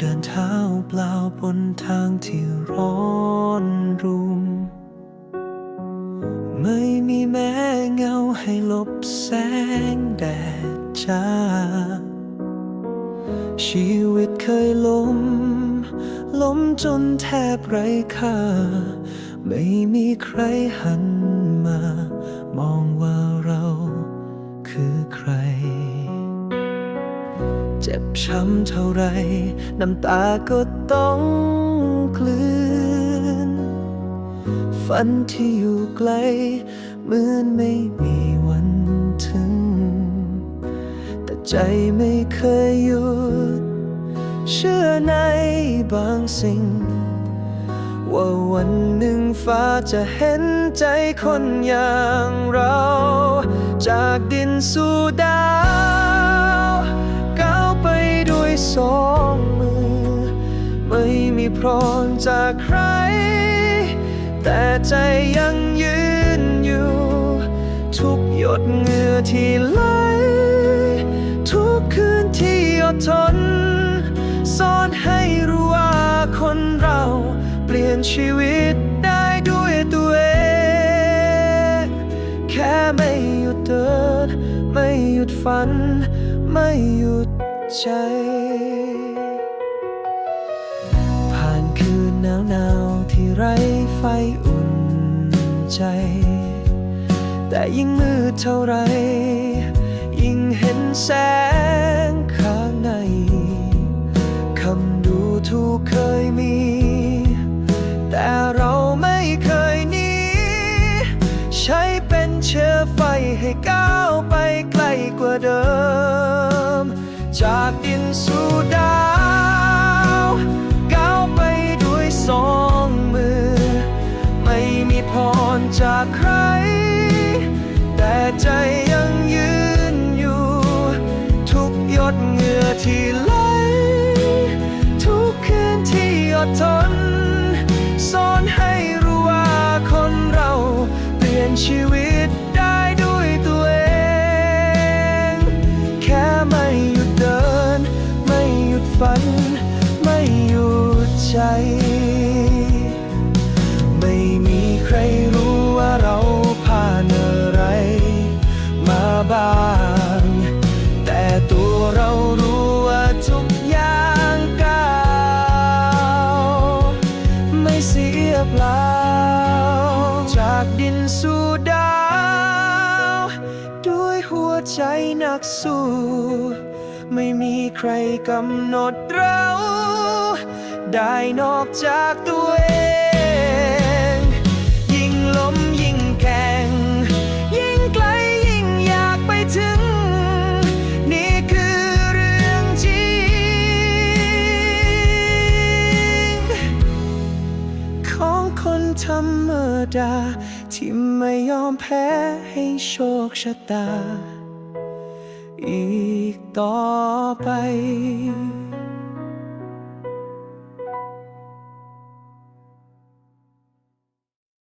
เดินเท้าเปล่าบนทางที่ร้อนรุ่มไม่มีแม้เงาให้ลบแสงแดดจ้า ชีวิตเคยล้ม ล้มจนแทบไร้ค่า ไม่มีใครหันมามอง เจ็บช้ำเท่าไร น้ำตาก็ต้องกลืน ฝันที่อยู่ไกลเหมือนไม่มีวันถึง แต่ใจไม่เคยหยุด เชื่อในบางสิ่ง ว่าวันหนึ่งฟ้าจะเห็นใจคนอย่างเรา จากดินสู่ดาว พรอนจากใคร แต่ใจยังยืนอยู่ ทุกหยดเหงื่อที่ไหล ทุกคืนที่อดทนสอนให้รู้ว่าคนเราเปลี่ยนชีวิตได้ด้วยตัวเอง แค่ไม่หยุดเดิน ไม่หยุดฝัน ไม่หยุดใจ หนาวหนาวที่ไร้ไฟอุ่นใจ แต่ยิ่งมืดเท่าไร ยิ่งเห็นแสงข้างในคำดูถูกเคยมี ใจ ไม่มีใครรู้ว่าเราผ่านอะไร มาบ้าง แต่ตัวเรารู้ว่าทุกอย่างก้าวไม่เสียเปล่า จากดินสู่ดาว ด้วยหัวใจนักสู้ ไม่มีใครกำหนดเรา ได้นอกจากตัวเอง ยิ่งล้มยิ่งแข่งยิ่งไกลยิ่งอยากไปถึง นี่คือเรื่องจริง ของคนธรรมดา ที่ไม่ยอมแพ้ให้โชคชะตา อีกต่อไป